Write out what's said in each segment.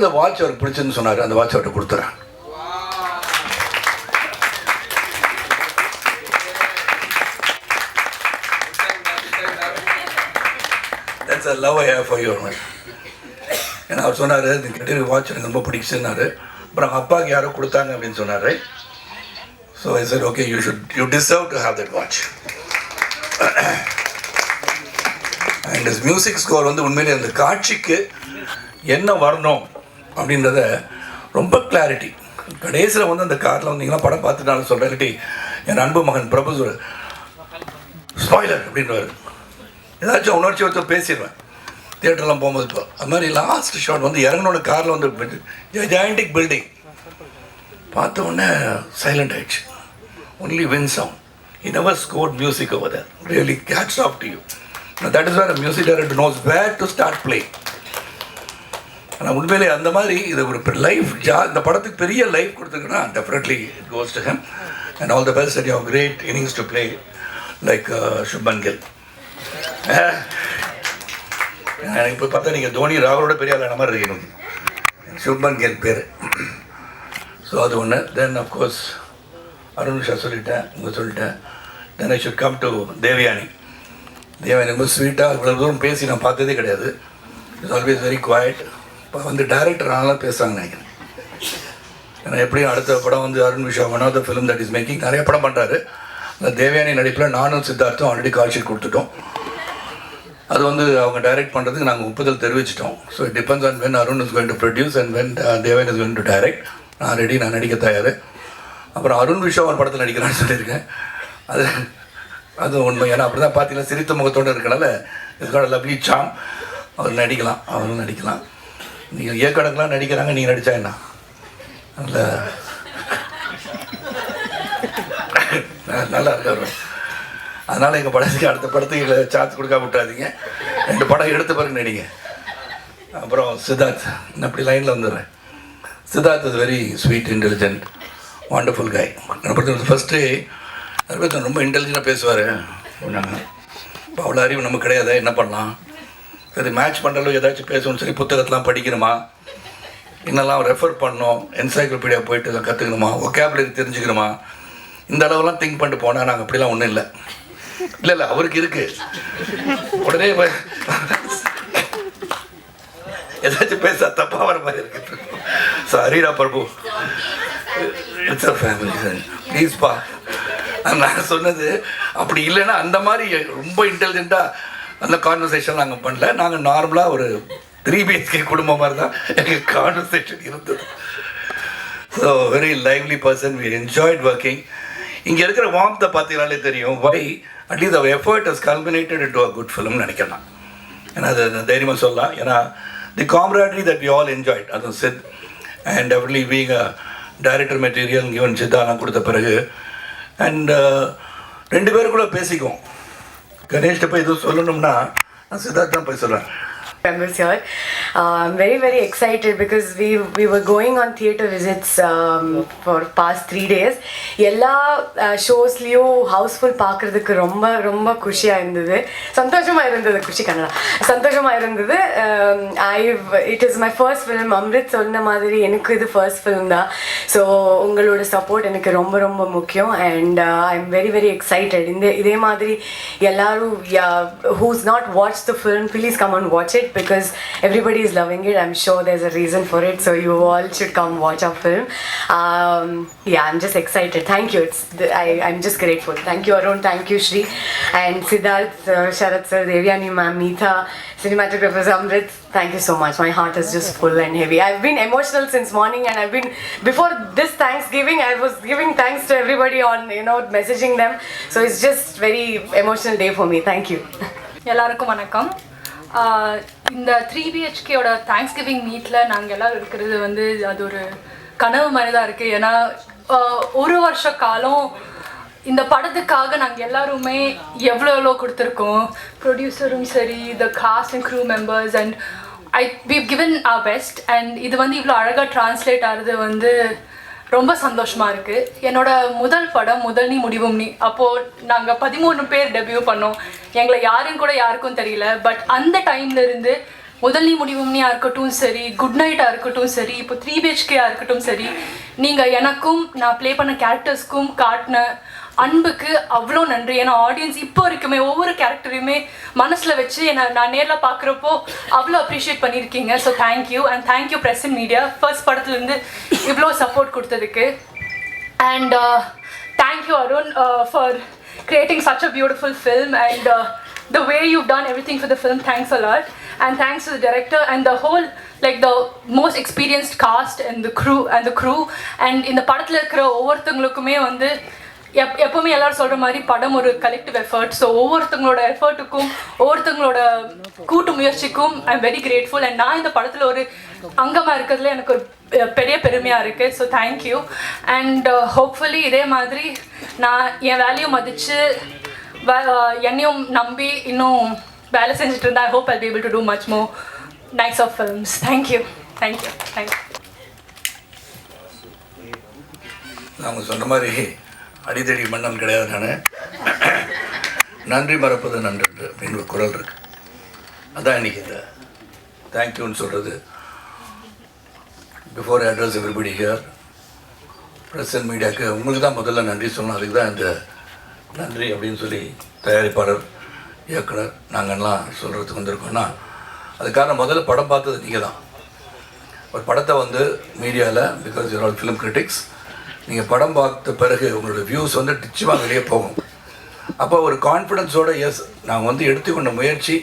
இந்த வாட்ச் அவருக்கு பிடிச்சதுன்னு சொன்னார் அந்த வாட்ச் அவர்கிட்ட கொடுத்துறேன். That's a love I have for your ஏன்னா அவர் சொன்னார் இந்த வாட்ச் எனக்கு ரொம்ப பிடிச்சுன்னாரு அப்புறம் அப்பாவுக்கு யாரோ கொடுத்தாங்க அப்படின்னு சொன்னார். So I sir okay you should you deserve to have that watch and music score வந்து உண்மையிலே அந்த காட்சிக்கு என்ன வரணும்? அப்படின்றத ரொம்ப கிளாரிட்டி கடைசியில் வந்து அந்த காரில் வந்தீங்கன்னா படம் பார்த்துட்டாலும் சொல்கிறேன் இல்லாட்டி என் அன்பு மகன் பிரபு ஸ்பாய்லர் அப்படின்றவர் ஏதாச்சும் உணர்ச்சி ஒருத்தர் பேசிடுவேன். தியேட்டர்லாம் போகும்போது இப்போ. அது மாதிரி லாஸ்ட் ஷாட் வந்து இறங்கினோட காரில் வந்து ஜாயிண்டிக் பில்டிங் பார்த்த உடனே சைலண்ட் ஆயிடுச்சு. Only win sound he never scored music over there. Really catch off to you. Now that is where a music director knows where to start playing. ஆனால் உண்மையிலே அந்த மாதிரி இது ஒரு லைஃப் ஜா இந்த படத்துக்கு பெரிய life கொடுத்துருக்குன்னா definitely it goes to him and all the best at your great innings to play like Shubman Gill எனக்கு இப்போ பார்த்தா நீங்கள் தோனி ராகுலோட பெரிய ஆளான மாதிரி இருக்கணும் சுப்மன் கில் பேர். ஸோ அது ஒன்று தென் அஃப்கோர்ஸ் அருண் ஷா சொல்லிட்டேன் உங்கள் சொல்லிட்டேன். Then I should come to Devayani Devayani ரொம்ப ஸ்வீட்டாக இவ்வளோ தூரம் பேசி நான் பார்த்ததே கிடையாது. இட்ஸ் ஆல்வேஸ் வெரி குவாய்ட் இப்போ வந்து டைரக்டர் ஆனாலும் பேசுகிறாங்க நினைக்கிறேன். ஏன்னா எப்படியும் அடுத்த படம் வந்து Arun Visha one of the film that is making நிறைய படம் பண்ணுறாரு அந்த தேவயானி நடிப்பில் நானும் சித்தார்த்தும் ஆல்ரெடி கால் கொடுத்துட்டோம். அது வந்து அவங்க டைரக்ட் பண்ணுறதுக்கு நாங்கள் ஒப்புதல் தெரிவிச்சிட்டோம். So it depends on when Arun is going to produce and when Devan is going to direct நான் ரெடி நான் நடிக்க தயார். அப்புறம் அருண் விஷா ஒரு படத்தில் நடிக்கிறான்னு சொல்லியிருக்கேன். அது அது உண்மை. ஏன்னா அப்படி தான் பார்த்தீங்கன்னா சிரித்த முகத்தோடு இருக்கனால இதுக்கான லவ்லி சாம் அவர் நடிக்கலாம் அவரும் நடிக்கலாம். நீங்கள் இயக்கணக்கெலாம் நடிக்கிறாங்க நீங்கள் நடித்தா என்ன? நல்ல நல்லா இருக்காரு அதனால் எங்கள் படத்துக்கு அடுத்த படத்துக்கு சார்ஜ் கொடுக்காம விட்டாதீங்க ரெண்டு படம் எடுத்த பிறகு நடிங்க. அப்புறம் சித்தார்த் நான் அப்படி லைனில் வந்துடுறேன். Siddharth is very sweet intelligent wonderful guy என்னை பொறுத்த ஃபஸ்ட்டு ரொம்ப இன்டெலிஜென்ட்டாக பேசுவார். அப்படின்னாங்க இப்போ அவ்வளோ அறிவு நமக்கு கிடையாது? என்ன பண்ணலாம்? சரி மேட்ச் பண்ணுறளவு ஏதாச்சும் பேசணும். சரி புத்தகத்தெலாம் படிக்கணுமா? என்னெல்லாம் ரெஃபர் பண்ணோம் என்சைக்ளோபீடியா போயிட்டு கற்றுக்கணுமா ஒகேபுலரி தெரிஞ்சுக்கணுமா? இந்த அளவுலாம் திங்க் பண்ணிட்டு போனால் நாங்கள் அப்படிலாம் ஒன்றும் இல்லை. இல்லை இல்லை அவருக்கு இருக்கு. உடனே ஏதாச்சும் பேச தப்பாக வர மாதிரி இருக்கு. சாரிடா பிரபு. இட்ஸ் அ ஃபேமிலி ப்ளீஸ்ப்பா நான் சொன்னது அப்படி இல்லைன்னா அந்த மாதிரி ரொம்ப இன்டெலிஜென்ட்டாக அந்த கான்வர்சேஷன் நாங்கள் பண்ணல. நாங்கள் நார்மலாக ஒரு த்ரீ பிஹெச்கே குடும்பம் மாதிரி தான் எங்கள் கான்வர்சேஷன் இருந்தது. So very lively person we enjoyed working இங்கே இருக்கிற வார்த்தை பார்த்தீங்கனாலே தெரியும். Why at least our effort is culminated to a good ஃபிலிம்னு நினைக்கலாம் ஏன்னா அது தைரியமாக சொல்லலாம். ஏன்னா the comradery that we all enjoyed அதுவும் Sid and every being a director material given சித்தாலாம் கொடுத்த பிறகு. அண்ட் uh, ரெண்டு பேருக்குள்ளே பேசிக்குவோம். கணேஷ்ட போய் எதுவும் சொல்லணும்னா நான் சித்தார்த் தான் போய் சொல்கிறேன் members here. Uh, I'm very very excited because we we were going on theater visits um, for past three days. எல்லா ஷோஸ்லேயும் ஹவுஸ்ஃபுல் பார்க்குறதுக்கு ரொம்ப ரொம்ப குஷியாக இருந்தது. சந்தோஷமாக இருந்தது குஷி கன்னடா சந்தோஷமாக இருந்தது. I it is my first film Amrit சொன்ன மாதிரி எனக்கு இது ஃபர்ஸ்ட் ஃபிலிம் தான். ஸோ உங்களோட சப்போர்ட் எனக்கு ரொம்ப ரொம்ப முக்கியம். And I am very very excited இந்த இதே மாதிரி எல்லாரும் who's not watch the film please come and watch it because everybody is loving it. I'm sure there's a reason for it. So you all should come watch our film. Um, yeah, I'm just excited. Thank you. It's I, I'm just grateful. Thank you, Arun. Thank you, Shri. And Siddharth, uh, Sharat sir, Devyani ma'am, Meetha, cinematographers, Amrit. Thank you so much. My heart is just full and heavy. I've been emotional since morning and I've been, before this Thanksgiving, I was giving thanks to everybody on, you know, messaging them. So it's just very emotional day for me. Thank you. எல்லாருக்கும் வணக்கம் ஆஹ் இந்த three பிஹெச்கேயோட thanks giving மீட்டில் நாங்கள் எல்லோரும் இருக்கிறது வந்து அது ஒரு கனவு மாதிரி தான் இருக்குது ஏன்னா ஒரு வருஷ காலம் இந்த படத்துக்காக நாங்கள் எல்லாருமே எவ்வளோ எவ்வளோ கொடுத்துருக்கோம். ப்ரொடியூசரும் சரி the cast and crew members and I we given a best and இது வந்து இவ்வளோ அழகாக ட்ரான்ஸ்லேட் ஆகிறது வந்து ரொம்ப சந்தோஷமாக இருக்குது என்னோட முதல் படம் முதல் நீ முடிவும் நீ. அப்போது நாங்கள் பதிமூணு பேர் டெபியூ பண்ணோம். எங்களை யாரும் கூட யாருக்கும் தெரியல. பட் அந்த டைம்லேருந்து முதல் நீ முடிவும்னியா இருக்கட்டும் சரி குட் நைட்டாக இருக்கட்டும் சரி இப்போ த்ரீ பிஹெச்கேயாக இருக்கட்டும் சரி நீங்கள் எனக்கும் நான் ப்ளே பண்ண கேரக்டர்ஸ்க்கும் காட்டின அன்புக்கு அவ்வளோ நன்றி ஏன்னா ஆடியன்ஸ் இப்போ வரைக்குமே ஒவ்வொரு கேரக்டரையுமே மனசில் வச்சு என்னை நான் நேரில் பார்க்குறப்போ அவ்வளோ அப்ரிஷியேட் பண்ணியிருக்கீங்க so thank you and thank you press and media first படத்துலேருந்து இவ்வளோ சப்போர்ட் கொடுத்ததுக்கு and thank you Arun for creating such a beautiful film and the way you done everything for the film thanks a lot and thanks to the director and the whole like the most experienced and and the crew and the crew and in இருக்கிற ஒவ்வொருத்தவங்களுக்குமே வந்து எப் எப்பவுமே எல்லாரும் சொல்கிற மாதிரி படம் ஒரு collective effort so ஒவ்வொருத்தவங்களோட எஃபர்ட்டுக்கும் ஒவ்வொருத்தவங்களோட கூட்டு முயற்சிக்கும் I am very grateful and நான் இந்த படத்தில் ஒரு அங்கமாக இருக்கிறதுல எனக்கு ஒரு பெரிய பெருமையாக இருக்குது ஸோ தேங்க்யூ அண்ட் ஹோப்ஃபுல்லி இதே மாதிரி நான் என் வேலையும் மதித்து என்னையும் நம்பி இன்னும் வேலை செஞ்சுட்டு இருந்தா I hope I be able to do much more nice of films thank you thank you thank you அவங்க சொன்ன மாதிரி அடித்தடி மன்னன் கிடையாது நான். நன்றி மறப்பது நன்று அப்படின்னு ஒரு குரல் இருக்கு. அதான் இன்னைக்கு இந்த தேங்க்யூன்னு சொல்கிறது before address everybody here press and மீடியாவுக்கு உங்களுக்கு தான் முதல்ல நன்றி சொல்லணும். அதுக்கு தான் இந்த நன்றி அப்படின்னு சொல்லி தயாரிப்பாளர் இயக்குனர் நாங்கள்லாம் சொல்கிறதுக்கு வந்திருக்கோம்னா அதுக்கான முதல்ல படம் பார்த்தது நீங்கள் தான் ஒரு படத்தை வந்து மீடியாவில் because your all film critics நீங்கள் படம் பார்த்த பிறகு உங்களோட வியூஸ் வந்து நிச்சயமாக வெளியே போகும். அப்போ ஒரு கான்ஃபிடென்ஸோட எஸ் நான் வந்து எடுத்துக்கொண்ட முயற்சி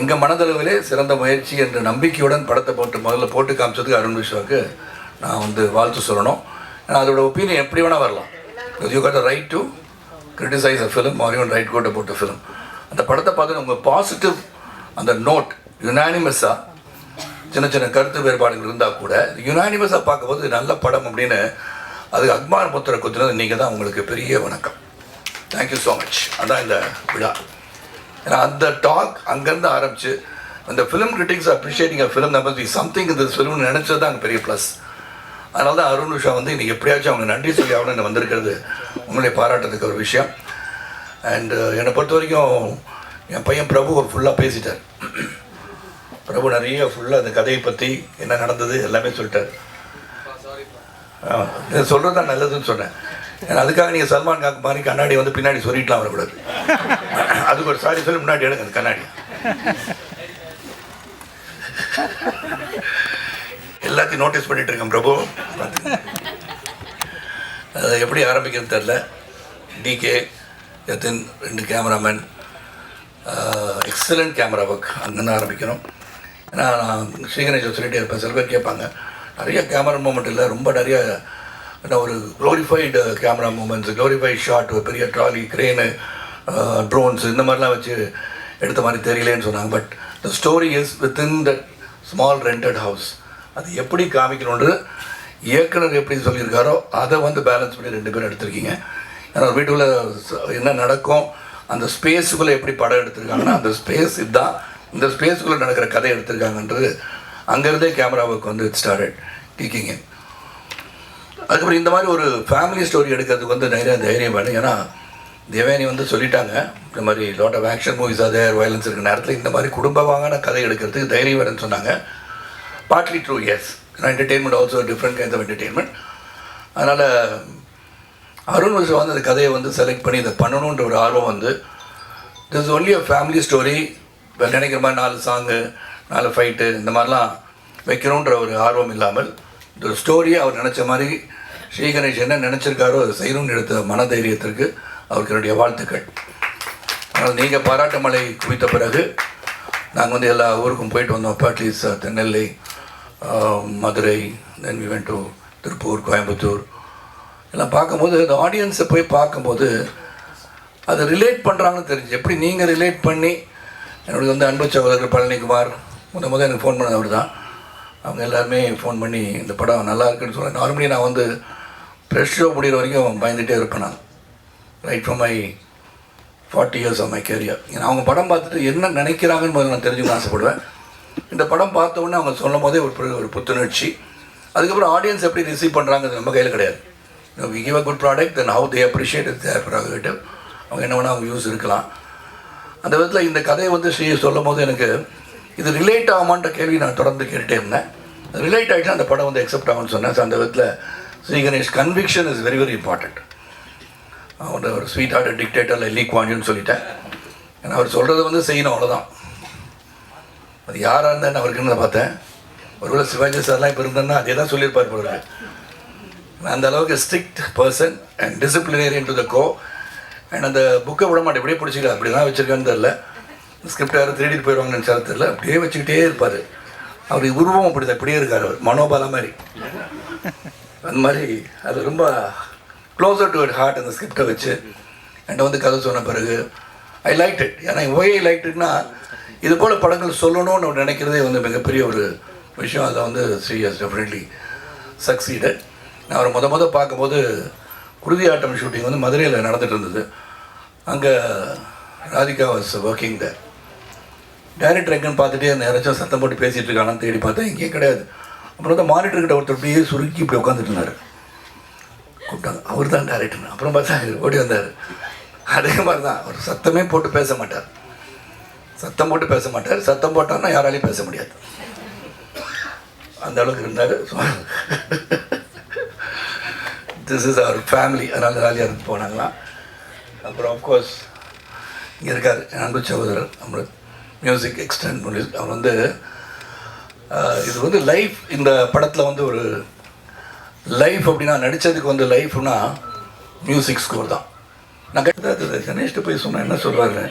எங்கள் மனதளவிலே சிறந்த முயற்சி என்ற நம்பிக்கையுடன் படத்தை போட்டு முதல்ல போட்டு காமிச்சதுக்கு அருண் விஸ்வாவுக்கு நான் வந்து வாழ்த்து சொல்லணும். ஏன்னா அதோட ஒப்பீனியன் எப்படி வேணால் வரலாம். You got right to criticize a film or you're right coat போட்ட ஃபிலிம் அந்த படத்தை பார்த்து உங்கள் பாசிட்டிவ் அந்த நோட் யுனானிமஸாக சின்ன சின்ன கருத்து வேறுபாடுகள் இருந்தால் கூட யுனானிமஸாக பார்க்கும்போது நல்ல படம் அப்படின்னு அது அக்மான் புத்திர குத்துனது நீங்கள் தான் உங்களுக்கு பெரிய வணக்கம். தேங்க்யூ ஸோ மச் அதான் இந்த விழா. ஏன்னா அந்த டாக் அங்கேருந்து ஆரம்பிச்சு அந்த film critics appreciating a film number the something இந்த ஃபிலிம்னு நினச்சது தான் அங்கே பெரிய ப்ளஸ் அதனால தான் அருண் உஷா வந்து இன்றைக்கி எப்படியாச்சும் அவங்க நன்றி சொல்லி ஆகணும்னு வந்திருக்கிறது உங்களை பாராட்டுறதுக்கு ஒரு விஷயம். அண்டு என்னை பொறுத்த வரைக்கும் என் பையன் பிரபு ஒரு ஃபுல்லாக பேசிட்டார். பிரபு நிறைய ஃபுல்லாக அந்த கதையை பற்றி என்ன நடந்தது எல்லாமே சொல்லிட்டார். சொல்கிறது தான் நல்லதுன்னு சொன்னேன். ஏன்னா அதுக்காக நீங்கள் சல்மான் காக்கு மாதிரி கண்ணாடி வந்து பின்னாடி சொல்லிட்டுலாம் வரக்கூடாது. அதுக்கு ஒரு சாரி சொல்லி முன்னாடி எடுங்க அந்த கண்ணாடி. எல்லாத்தையும் நோட்டீஸ் பண்ணிட்டு இருக்கேன் பிரபு. அதை எப்படி ஆரம்பிக்கிறது தெரில டிகே எத்தின் ரெண்டு கேமராமேன் எக்ஸலண்ட் கேமரா ஒர்க் அங்கேருந்து ஆரம்பிக்கணும். ஏன்னா நான் ஸ்ரீகணேஷ் சொல்லிகிட்டே இருப்பேன் சில பேர் கேட்பாங்க. நிறைய கேமரா மூமெண்ட் இல்லை ரொம்ப நிறைய என்ன ஒரு glorified camera moments glorified shot ஒரு பெரிய ட்ராலி க்ரேனு ட்ரோன்ஸ் இந்த மாதிரிலாம் வச்சு எடுத்த மாதிரி தெரியலேன்னு சொன்னாங்க. But the story is within the small rented house அது எப்படி காமிக்கணுன்றது இயக்குனர் எப்படி சொல்லியிருக்காரோ அதை வந்து பேலன்ஸ் பண்ணி ரெண்டு பேரும் எடுத்திருக்கீங்க. ஏன்னா ஒரு என்ன நடக்கும் அந்த ஸ்பேஸுக்குள்ளே எப்படி படம் எடுத்திருக்காங்கன்னா அந்த ஸ்பேஸ் இதுதான். இந்த ஸ்பேஸுக்குள்ளே நடக்கிற கதை எடுத்திருக்காங்கன்றது அங்கேருந்தே கேமராவுக்கு வந்து ஸ்டார்டட் டீக்கிங்க அதுக்கப்புறம் இந்த மாதிரி ஒரு ஃபேமிலி ஸ்டோரி எடுக்கிறதுக்கு வந்து நிறைய தைரியம் வேணும். ஏன்னா தேவயானி வந்து சொல்லிட்டாங்க இந்த மாதிரி லாட் ஆஃப் ஆக்ஷன் மூவிஸ் அதே வயலன்ஸ் இருக்கிற நேரத்தில் இந்த மாதிரி குடும்பமான கதை எடுக்கிறதுக்கு தைரியம் வேணும்னு சொன்னாங்க. Partly true as entertainment also different kinds of entertainment அதனால் அருண் விஷயம் வந்து அந்த கதையை வந்து செலக்ட் பண்ணி இதை பண்ணணுன்ற ஒரு ஆர்வம் வந்து this only a family story நினைக்கிற மாதிரி நாலு சாங்கு நாலு ஃபைட்டு இந்த மாதிரிலாம் வைக்கிறோன்ற ஒரு ஆர்வம் இல்லாமல் இந்த ஒரு ஸ்டோரியை அவர் நினச்ச மாதிரி ஸ்ரீ கணேஷ் என்ன நினச்சிருக்காரோ அதை செய்யணும்னு எடுத்த மனதைரியத்திற்கு அவருக்கு என்னுடைய வாழ்த்துக்கள். ஆனால் நீங்கள் பாராட்டு மலை குவித்த பிறகு நாங்கள் வந்து எல்லா ஊருக்கும் போயிட்டு வந்தோம். At least Tirunelveli Madurai then we went to Tiruppur Coimbatore எல்லாம் பார்க்கும்போது இந்த ஆடியன்ஸை போய் பார்க்கும்போது அதை ரிலேட் பண்ணுறாங்கன்னு தெரிஞ்சு எப்படி நீங்கள் ரிலேட் பண்ணி என்னுடைய வந்து அன்பு சகோதரர் பழனிக்குமார் முத முத எனக்கு ஃபோன் பண்ணது அவர் தான் அவங்க எல்லாருமே ஃபோன் பண்ணி இந்த படம் நல்லா இருக்குன்னு சொல்ல நார்மலி நான் வந்து ப்ரெஷ் ஷோ முடிகிற வரைக்கும் பயந்துகிட்டே இருப்பேன் நான். Right from my forty years of my career ஏன்னா அவங்க படம் பார்த்துட்டு என்ன நினைக்கிறாங்கன்னு முதல்ல நான் தெரிஞ்சுக்க ஆசைப்படுவேன். இந்த படம் பார்த்த உடனே அவங்க சொல்லும் போதே ஒரு ஒரு புத்துணர்ச்சி. அதுக்கப்புறம் ஆடியன்ஸ் எப்படி ரிசீவ் பண்ணுறாங்கிறது நம்ம கையில் கிடையாது. We give a good product then how they appreciate it their prerogative அவங்க என்ன வேணால் அவங்க யூஸ் இருக்கலாம். அந்த விதத்தில் இந்த கதையை வந்து ஸ்ரீ சொல்லும் போது எனக்கு இது ரிலேட் ஆகுமான்ற கேள்வி நான் தொடர்ந்து கேட்டுட்டே இருந்தேன். ரிலேட் ஆகிட்டு அந்த படம் வந்து எக்ஸப்ட் ஆகும்னு சொன்னேன். அந்த விதத்தில் Shri Ganesh conviction is very very important அவன் ஒரு ஸ்வீட் ஹார்ட் டிக்டேட்டர் லீக் வாங்கின்னு சொல்லிட்டேன். ஏன்னா அவர் சொல்கிறத வந்து செய்யணும் அவ்வளோதான் அது யாராக இருந்தால் அவருக்கு என்ன பார்த்தேன். ஒருவேளை சிவாஜி சார்லாம் இப்போ இருந்தேன்னா அதே தான் சொல்லியிருப்பார் போல நான் அந்த அளவுக்கு strict person and disciplinarian to the core and அந்த புக்கை விட மாட்டேன். இப்படியே பிடிச்சிக்கல. அப்படி தான் வச்சுருக்கான்னு தெரில ஸ்கிரிப்ட் யாரும் திருடிட்டு போயிடுவாங்கன்னு நினச்சாலும் அப்படியே வச்சுக்கிட்டே இருப்பார். அவர் உருவம் அப்படி தான் இப்படியே இருக்கார் அவர். மனோபாலம் மாதிரி. அந்த மாதிரி அது ரொம்ப க்ளோசர் டு இட் ஹார்ட் அந்த ஸ்கிரிப்டை வச்சு. என்கிட்ட வந்து கதை சொன்ன பிறகு ஐ லைக் இட் ஏன்னா ஒய் ஐ லைக் இட்னா இது போல் படங்கள் சொல்லணும்னு அவர் நினைக்கிறதே வந்து மிகப்பெரிய ஒரு விஷயம். அதில் வந்து ஸ்ரீ ஹஸ் டெஃபினெட்லி சக்சீடு நான் அவரை முத முத பார்க்கும்போது குருதி ஆட்டம் ஷூட்டிங் வந்து மதுரையில் நடந்துகிட்டு இருந்தது. அங்கே Radhika was working there director எங்கன்னு பார்த்துட்டே அந்த யாராச்சும் சத்தம் போட்டு பேசிகிட்டு இருக்கானான்னு தேடி பார்த்தா இங்கே கிடையாது. அப்புறம் வந்து மானிட்டர்கிட்ட ஒருத்தர் அப்படியே சுருக்கி இப்படி உட்காந்துட்டு இருந்தார். கூப்பிட்டாங்க. அவர் தான் டேரக்டர் அப்புறம் பார்த்தா ஓடி வந்தார். அதே மாதிரி தான் அவர் சத்தமே போட்டு பேச மாட்டார். சத்தம் போட்டு பேச மாட்டார். சத்தம் போட்டார்னா யாராலையும் பேச முடியாது. அந்த அளவுக்கு இருந்தார். திஸ் இஸ் அவர் ஃபேமிலி அதனால் ஜாலியாக இருந்து போனாங்களாம். அப்புறம் ஆஃப்கோர்ஸ் இங்கே இருக்கார். அன்பு சகோதரர் நம்மளுக்கு மியூசிக் எக்ஸ்டெண்ட் பண்ணி அவர் வந்து இது வந்து லைஃப் இந்த படத்தில் வந்து ஒரு லைஃப் அப்படின்னா நடித்ததுக்கு வந்து லைஃப்னா மியூசிக் ஸ்கோர் தான். நான் கேட்டது கணேஷ்ட போய் சொன்னேன் என்ன சொல்கிறாரு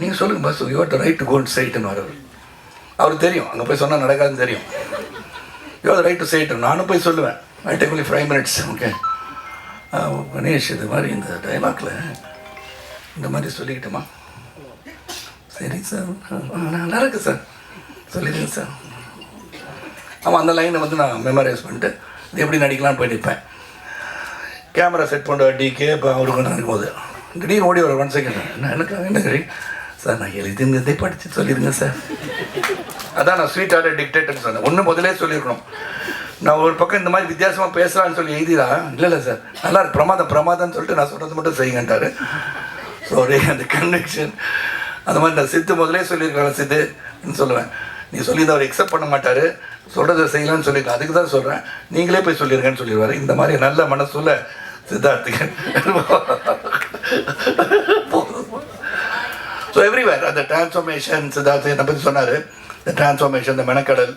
நீங்கள் சொல்லுங்கள் but you the right to gone சைட்டுன்னு அவர். அவருக்கு தெரியும் அங்கே போய் சொன்னால் நடக்காதுன்னு தெரியும். You the right to site நானும் போய் சொல்லுவேன். I take only five minutes okay Ganesh இது மாதிரி இந்த டைலாக்ல இந்த மாதிரி சொல்லிக்கிட்டோமா? சரி சார். நல்லா இருக்கு சார். சொல்லிடுங்க சார். ஆமாம் அந்த லைனை வந்து நான் மெமரைஸ் பண்ணிட்டு இது எப்படி நடிக்கலாம்னு போய் நிற்பேன் கேமரா செட் பண்ணுற டிகே இப்போ அவருக்கு நடக்கும் போது. திடீர்னு ஓடி வர ஒன் செகண்ட் என்ன எனக்கு என்ன கறி சார் நான் எழுதிருந்ததே படித்து சொல்லிடுங்க சார். அதான் நான் ஸ்வீட் ஆர்டர் டிக்டேட்டர்னு சொன்னேன். ஒன்று முதலே சொல்லியிருக்கணும். நான் ஒரு பக்கம் இந்த மாதிரி வித்தியாசமாக பேசுகிறான்னு சொல்லி எழுதிடா. இல்லை இல்லை சார். நல்லா பிரமாதம் பிரமாதம்னு சொல்லிட்டு நான் சொல்கிறது மட்டும் செய்யுங்கன்ட்டாரு. ஸோ அந்த கன்வெக்ஷன் அந்த மாதிரி நான் சித்து முதலே சொல்லியிருக்கேன் சித்துன்னு சொல்லுவேன். நீ சொல்லி அவர் எக்ஸப்ட் பண்ண மாட்டார். சொல்கிறத செய்யலாம்னு சொல்லியிருக்கேன். அதுக்கு தான் சொல்கிறேன் நீங்களே போய் சொல்லியிருக்கேன்னு சொல்லிடுவார். இந்த மாதிரி நல்ல மனசுல சித்தார்த்துக்கு ஸோ எவ்ரிவேர் அந்த டிரான்ஸ்ஃபர்மேஷன் சித்தார்த்து என்னை பற்றி சொன்னார். இந்த டிரான்ஸ்ஃபர்மேஷன் இந்த மெனக்கடல்